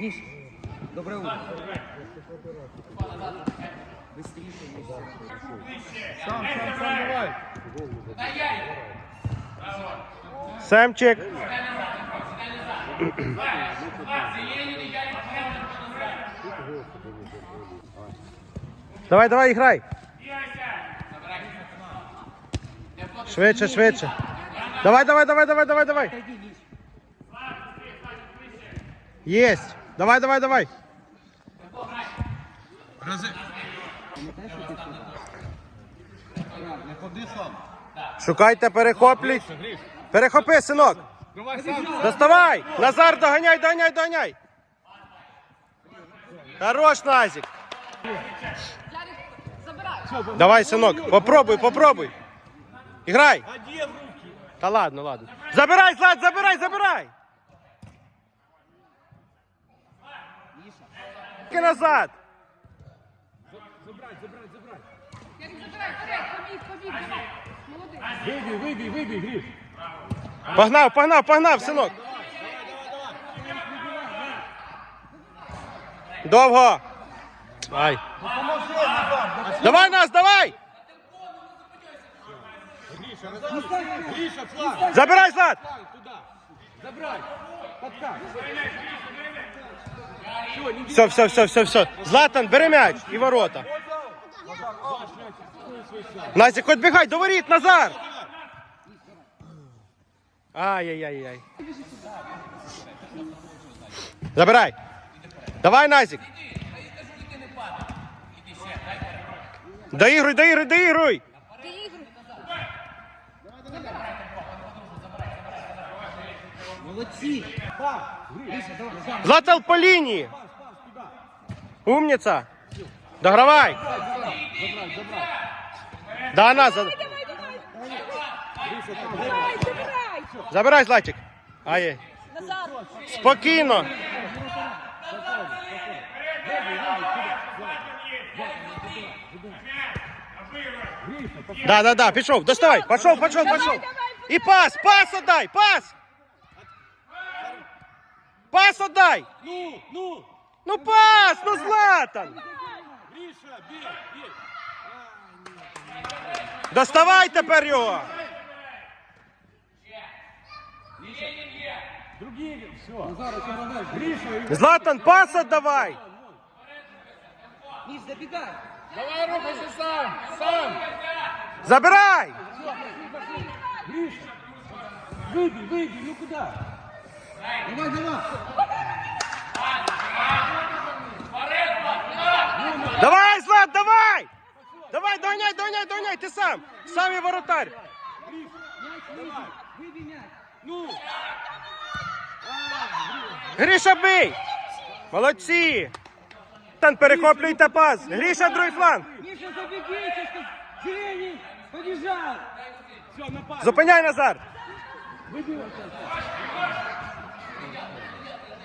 Миш, доброе утро. Быстрее, Сам, сам, сам, давай. Семчик. Давай, давай, грай. Швидше, швидше. Давай, давай, давай, давай, давай, давай. Єсть. Давай, давай, давай. Рази. Не ходи сам. Шукайте, перехопліть. Перехопи, синок. Доставай! Назар, доганяй, доганяй, доганяй! Хорош, Назик! Давай, синок, попробуй, попробуй. Играй! Та ладно, ладно. Забирай, Злат, забирай, забирай! Руки назад! Забрать, забрать, забрать. Забирай, вперед, побіг, побіг, давай. Молодець. Вибій, вибій, вибій, Гріш. Погнав, погнав, погнав, синок! Довго! Ай! Давай нас, давай! Гріша, розумій. Гріша, флаг. Забирай, Злат! Флаг туди. Забрай. Подкат. Все, Все, все, все, все. Златан, бери м'яч і ворота. Назік, хоч бігай, до воріт, Назар! Ай-яй-яй-яй. Забирай. Давай, Назік. Доігруй, доігруй, доігруй. Молодцы. Златан по лінії. Умниця. Догравай. Да, на, за... Давай, давай, давай. Давай, забирай. Забирай, Златик. Ай, Назад. спокійно. Да, да, да, пішов, доставай, пішов, пішов, Давай, пішов. давай, І пас, пас отдай, пас. Пас отдай. Ну, ну. Ну пас, ну Златан. Гріша, бій, бій. Доставай тепер його. Другие, все. Гриша, Златан, пас отдавай. Миш, забегай. давай рухайся сам, сам. Забирай. Гриша, выбей, выбей, ну куда? Давай, давай. Давай, Злат, давай. Давай, доганяй, доганяй, доганяй, ти сам. Сам і воротар. Гріша бий. Молодці. Тан, перехоплюйте пас. Гріша, другий фланг. Миша, забегите, что Зеленый побежал. все, напад. Зупиняй, Назар.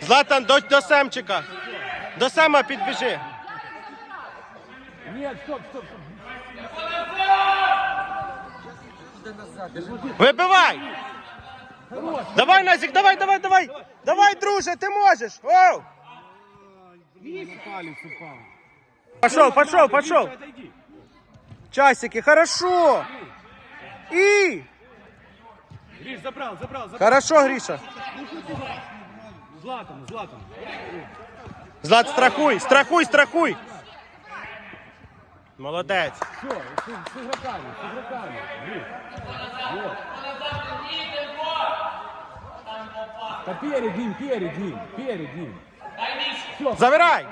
Златан, до, до Семчика. До Сема підбіжи. Нет, стоп, стоп, стоп. Вибивай. Давай, Назик, давай, давай, давай. Давай, друже, ти можеш. Оу. Пошел, пошел, пошел. Часики, хорошо. И. Гриш, забрал, забрал, забрал. Хорошо, Гриша. Златан, Златан. Злат, страхуй, страхуй, страхуй. Молодець. Все, с игроками, с игроками. Гриш. Перед ним, перед ним, перед ним. Все, Забирай.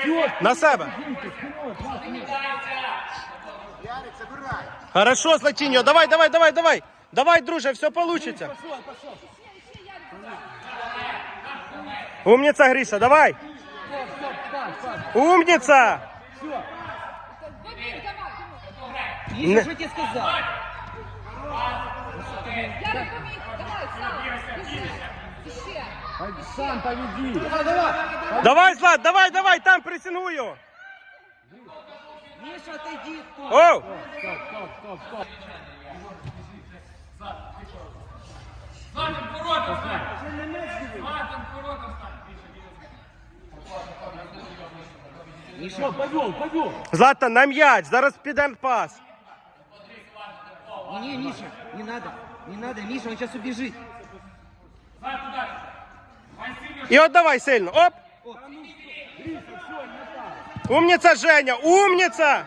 Все, На себе. Хорошо, Златіньо, давай, давай, давай, давай. Давай, друже, все получится. Умница, Гриша, давай. Стоп, стоп, пас, пас. Умница. Все. Побіг, давай. Миша, что тебе сказал? Я не побіг. Давай, сам. Біжи. Ще. Сам поведи. Давай, давай. Давай, Злат, давай, давай, там прессингую. Миша, отойди. тут. Оу. Стоп, стоп, стоп, стоп. Златан, ворота! Златан, Миша, повел, повел. Златан, на м'яч, зараз піде пас. Не, не, Миша, не надо. Не надо, Миша, он сейчас убежит. І отдавай сильно. Оп! Умніця, Женя, умніця!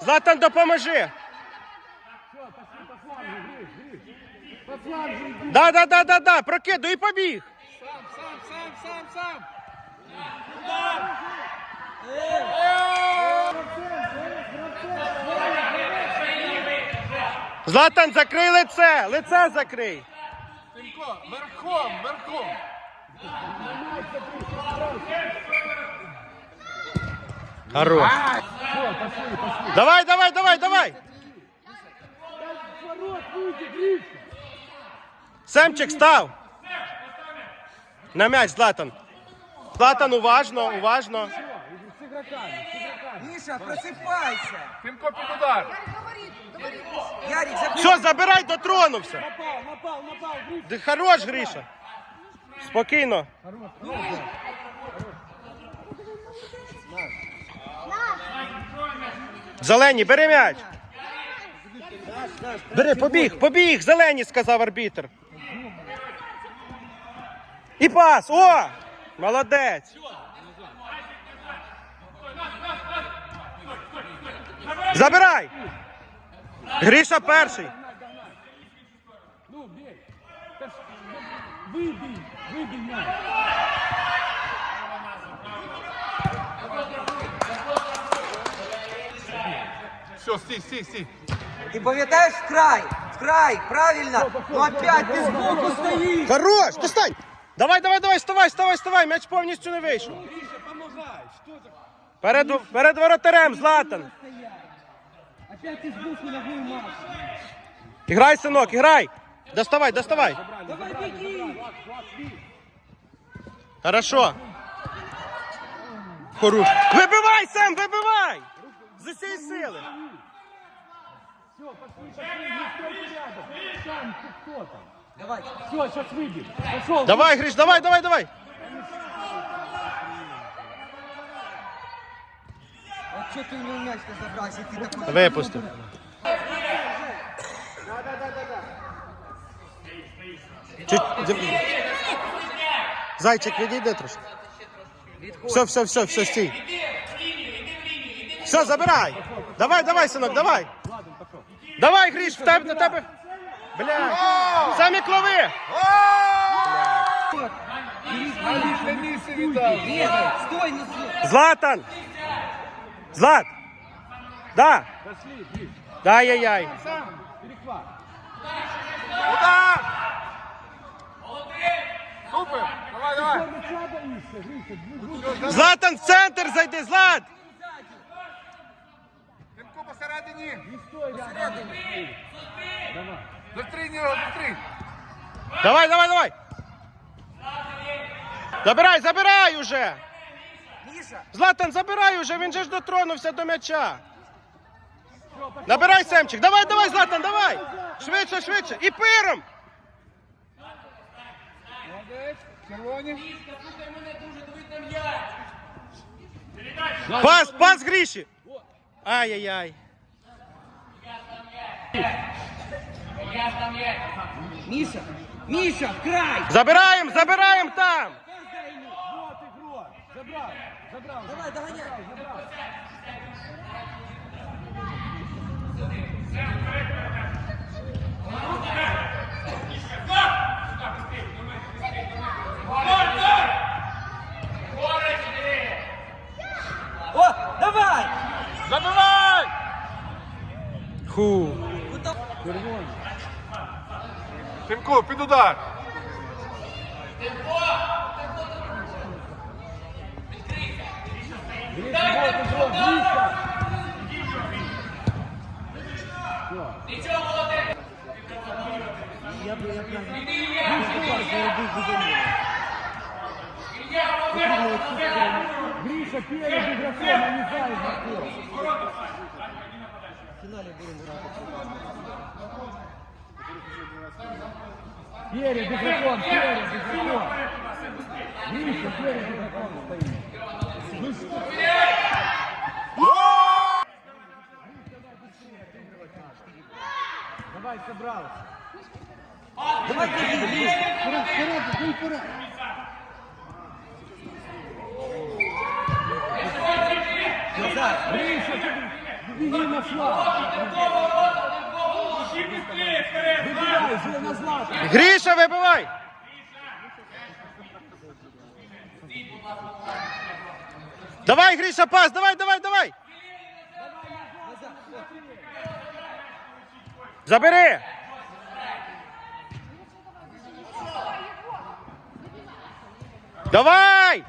Златан, допоможи! По флангу иди. Да, да, да, да, да, прокидуй і побіг. Златан, закрий лице, лице закрий. Тимко, верхом, верхом. Хорош. Давай, давай, давай, давай. Семчик став. На м'яч, Златан. Златан, уважно, уважно. С просыпайся. Тимко під удар. Ярик. Все, забирай, дотронувся. Напал, напал, напал, Гриша. Ти хорош, Гриша. Спокійно. Зелені, бери м'яч. Бери, побіг, побіг, зелені, сказав арбітр. І пас! О! Молодець! Забирай! Гриша перший. Ну, бей. Да ж- Выбей, выбей мяч. Все, стій, стій, стій. Ты пам'ятаешь в край? В край, правильно. Ну опять ты сбоку стоишь. Хорош! Достань! Давай, давай, давай, вставай, вставай, вставай, м'яч повністю не вийшов. Гриша, помогай. Что за... Перед, перед воротарем, Златан. Опять ты сбоку ногой Маша. Іграй, синок, іграй. Доставай, доставай. Давай беги. Хорошо. Хорош. Вибивай, Сем, вибивай! З усієї сили. Все, пошли, пошли, не стойте рядом. Там, ты кто там? Давай. Все, сейчас выбей. Пошел. Давай, Гриш, давай, давай, давай. Что ты у него ты такой... Чуть... Зайчик, відійди трошки. Все, все, все, все, стій. Все, забирай. Давай, давай, синок, давай. Давай, Гриш, в тебе, на тебе. Бля. Самі клови. Стой. Златан. Злат. Да. Гриш. Дай-яй-яй. Перехват. Удар! Супер! Давай, давай! Златан, в центр зайди, Злат. Тимко посередині! Зустрінь його, зустрінь! Давай, давай, давай. Забирай, забирай уже. Златан, забирай уже, він же ж дотронувся до м'яча. Набирай Семчик. Давай, давай, Златан, давай. Швидше, швидше. І пиром. Червоні! Пас, пас Гріші. Ай-яй-яй. Миша, Миша, в край. Забираємо, забираємо там. Вот забрал. Давай, догоняй. О, давай! Забивай! Ху. Тимко, під удар! Гриша перед игроком, а не за игроком. Перед игроком, перед игроком. Забрался. Давай, беги, Гриш. Вперед, вперед. Назад. Гриша, на флаг. На Злату. Вибивай! Давай, Гріша, пас, давай, давай, давай! Забери! Давай!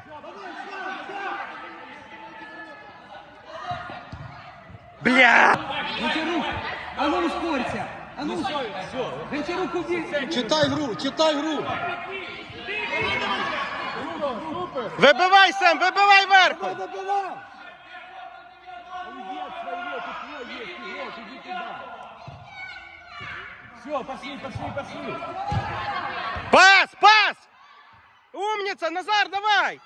Бля! Гончарук, а ну ускорься. А ну, Гончарук, убей. Читай гру, читай гру. Вибивай, Сем, вибивай верху! Добивай! Все, пошли, пошли, пошли. Пас, пас! Умница, Назар, давай!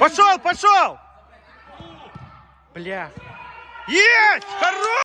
Пошел, пошел! Бля. Есть! Хорош!